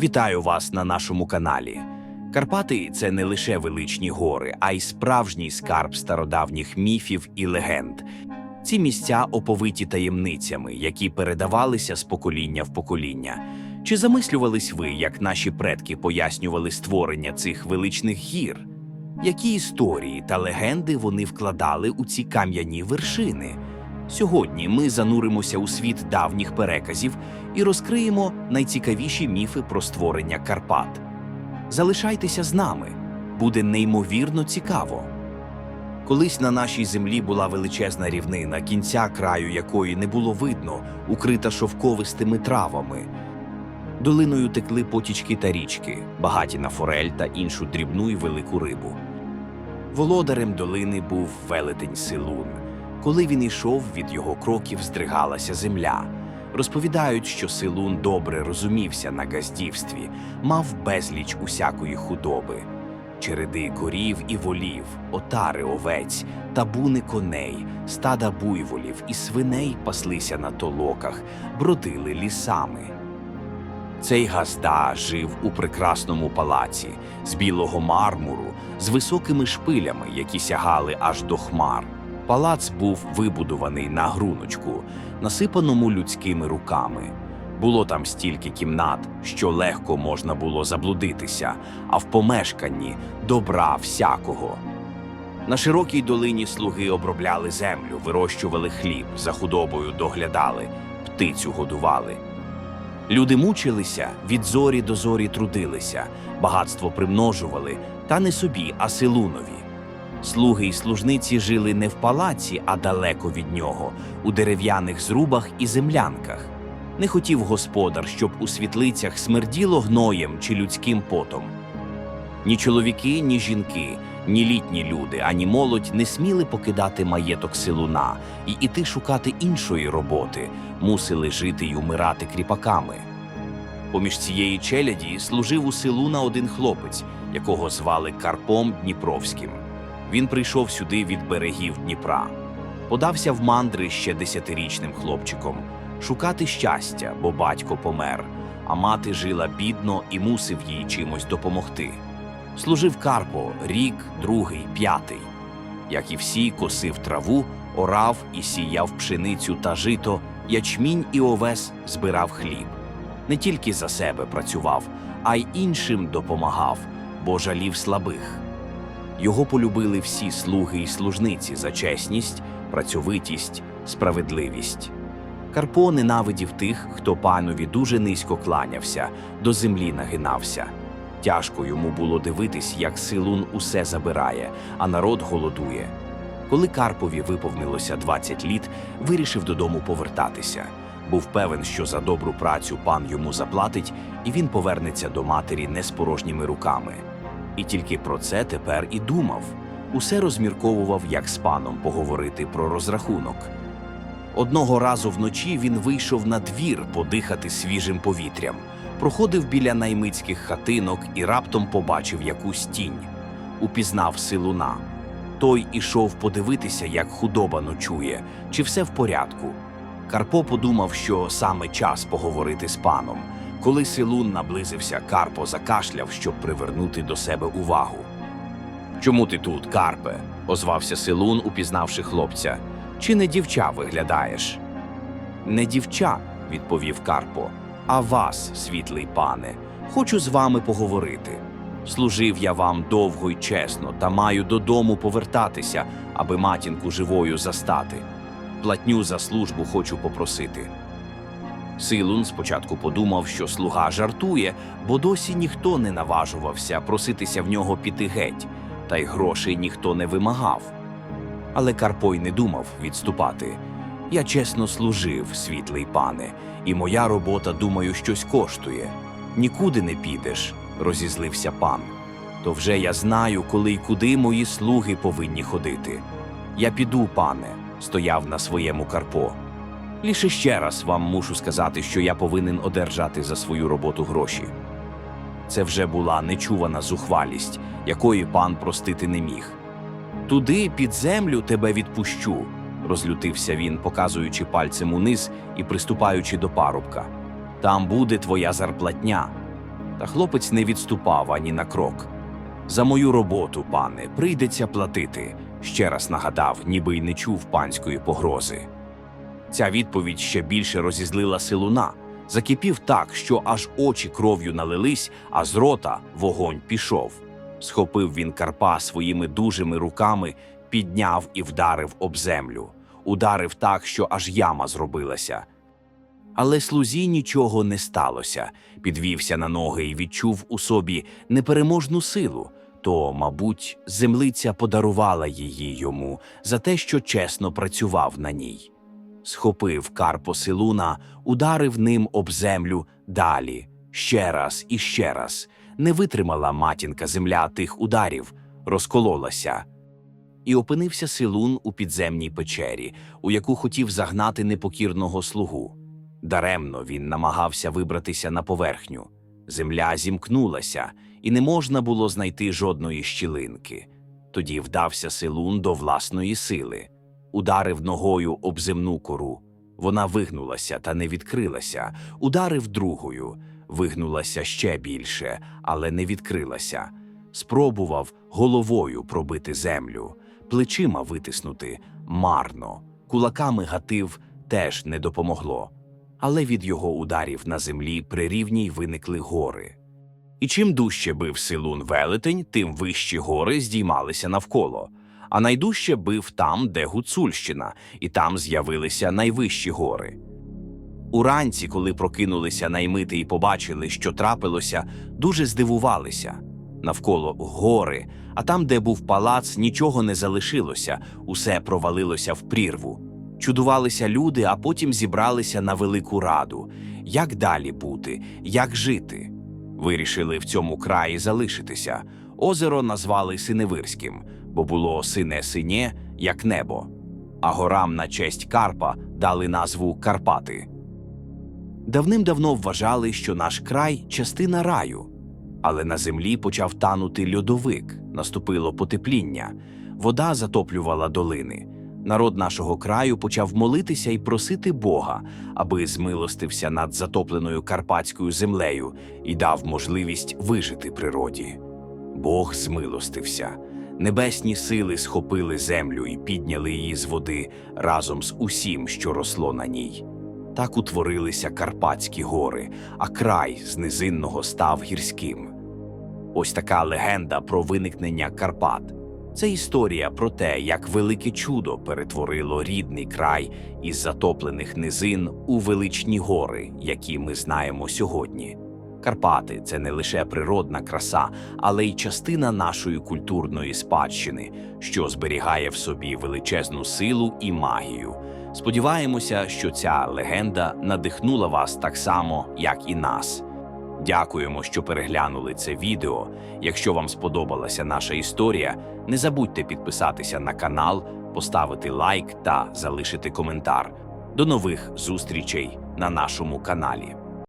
Вітаю вас на нашому каналі. Карпати це не лише величні гори, а й справжній скарб стародавніх міфів і легенд. Ці місця оповиті таємницями, які передавалися з покоління в покоління. Чи замислювались ви, як наші предки пояснювали створення цих величних гір? Які історії та легенди вони вкладали у ці кам'яні вершини? Сьогодні ми зануримося у світ давніх переказів і розкриємо найцікавіші міфи про створення Карпат. Залишайтеся з нами, буде неймовірно цікаво. Колись на нашій землі була величезна рівнина, кінця краю якої не було видно, укрита шовковистими травами. Долиною текли потічки та річки, багаті на форель та іншу дрібну і велику рибу. Володарем долини був велетень Силун. Коли він йшов, від його кроків здригалася земля. Розповідають, що Силун добре розумівся на газдівстві, мав безліч усякої худоби. Череди корів і волів, отари овець, табуни коней, стада буйволів і свиней паслися на толоках, бродили лісами. Цей газда жив у прекрасному палаці з білого мармуру, з високими шпилями, які сягали аж до хмар. Палац був вибудований на груночку, насипаному людськими руками. Було там стільки кімнат, що легко можна було заблудитися, а в помешканні добра всякого. На широкій долині слуги обробляли землю, вирощували хліб, за худобою доглядали, птицю годували. Люди мучилися, від зорі до зорі трудилися, багатство примножували, та не собі, а силунові. Слуги й служниці жили не в палаці, а далеко від нього, у дерев'яних зрубах і землянках. Не хотів господар, щоб у світлицях смерділо гноєм чи людським потом. Ні чоловіки, ні жінки, ні літні люди, ані молодь не сміли покидати маєток силуна і іти шукати іншої роботи, мусили жити й умирати кріпаками. Поміж цієї челяді служив у силуна один хлопець, якого звали Карпом Дніпровським. Він прийшов сюди від берегів Дніпра. Подався в мандри ще десятирічним хлопчиком шукати щастя, бо батько помер, а мати жила бідно і мусив їй чимось допомогти. Служив Карпо рік, другий, п'ятий. Як і всі, косив траву, орав і сіяв пшеницю та жито, ячмінь і овес збирав хліб. Не тільки за себе працював, а й іншим допомагав, бо жалів слабих. Його полюбили всі слуги і служниці за чесність, працьовитість, справедливість. Карпо ненавидів тих, хто панові дуже низько кланявся, до землі нагинався. Тяжко йому було дивитись, як силун усе забирає, а народ голодує. Коли Карпові виповнилося 20 літ, вирішив додому повертатися. Був певен, що за добру працю пан йому заплатить, і він повернеться до матері не з порожніми руками. І тільки про це тепер і думав. Усе розмірковував, як з паном поговорити про розрахунок. Одного разу вночі він вийшов на двір подихати свіжим повітрям, проходив біля наймицьких хатинок і раптом побачив якусь тінь. Упізнав силуна. Той ішов подивитися, як худоба ночує, чи все в порядку. Карпо подумав, що саме час поговорити з паном. Коли силун наблизився, Карпо закашляв, щоб привернути до себе увагу. Чому ти тут, Карпе? озвався Силун, упізнавши хлопця. Чи не дівча виглядаєш? Не дівча, відповів Карпо, а вас, світлий пане, хочу з вами поговорити. Служив я вам довго й чесно, та маю додому повертатися, аби матінку живою застати. Платню за службу хочу попросити. Силун спочатку подумав, що слуга жартує, бо досі ніхто не наважувався проситися в нього піти геть, та й грошей ніхто не вимагав. Але Карпой не думав відступати. Я чесно служив, світлий пане, і моя робота, думаю, щось коштує. Нікуди не підеш, розізлився пан. То вже я знаю, коли й куди мої слуги повинні ходити. Я піду, пане, стояв на своєму Карпо. Лише ще раз вам мушу сказати, що я повинен одержати за свою роботу гроші. Це вже була нечувана зухвалість, якої пан простити не міг. Туди, під землю, тебе відпущу, розлютився він, показуючи пальцем униз і приступаючи до парубка. Там буде твоя зарплатня. Та хлопець не відступав ані на крок. За мою роботу, пане, прийдеться платити, ще раз нагадав, ніби й не чув панської погрози. Ця відповідь ще більше розізлила силуна. Закипів так, що аж очі кров'ю налились, а з рота вогонь пішов. Схопив він Карпа своїми дужими руками, підняв і вдарив об землю. Ударив так, що аж яма зробилася. Але слузі нічого не сталося. Підвівся на ноги і відчув у собі непереможну силу. То, мабуть, землиця подарувала її йому за те, що чесно працював на ній. Схопив Карпо Силуна, ударив ним об землю далі, ще раз і ще раз. Не витримала матінка земля тих ударів, розкололася. І опинився Силун у підземній печері, у яку хотів загнати непокірного слугу. Даремно він намагався вибратися на поверхню. Земля зімкнулася, і не можна було знайти жодної щілинки. Тоді вдався Силун до власної сили, ударив ногою об земну кору. Вона вигнулася та не відкрилася, ударив другою, вигнулася ще більше, але не відкрилася. Спробував головою пробити землю, плечима витиснути марно, кулаками гатив теж не допомогло але від його ударів на землі при рівній виникли гори. І чим дужче бив силун велетень, тим вищі гори здіймалися навколо, а найдужче бив там, де Гуцульщина, і там з'явилися найвищі гори. Уранці, коли прокинулися наймити і побачили, що трапилося, дуже здивувалися. Навколо гори, а там, де був палац, нічого не залишилося, усе провалилося в прірву. Чудувалися люди, а потім зібралися на велику раду. Як далі бути, як жити? Вирішили в цьому краї залишитися. Озеро назвали Синевирським, бо було сине синє, як небо. А горам на честь Карпа дали назву Карпати. Давним-давно вважали, що наш край частина раю, але на землі почав танути льодовик, наступило потепління, вода затоплювала долини. Народ нашого краю почав молитися і просити Бога, аби змилостився над затопленою карпатською землею і дав можливість вижити природі. Бог змилостився. Небесні сили схопили землю і підняли її з води разом з усім, що росло на ній. Так утворилися Карпатські гори, а край з низинного став гірським. Ось така легенда про виникнення Карпат. Це історія про те, як велике чудо перетворило рідний край із затоплених низин у величні гори, які ми знаємо сьогодні. Карпати це не лише природна краса, але й частина нашої культурної спадщини, що зберігає в собі величезну силу і магію. Сподіваємося, що ця легенда надихнула вас так само, як і нас. Дякуємо, що переглянули це відео. Якщо вам сподобалася наша історія, не забудьте підписатися на канал, поставити лайк та залишити коментар. До нових зустрічей на нашому каналі.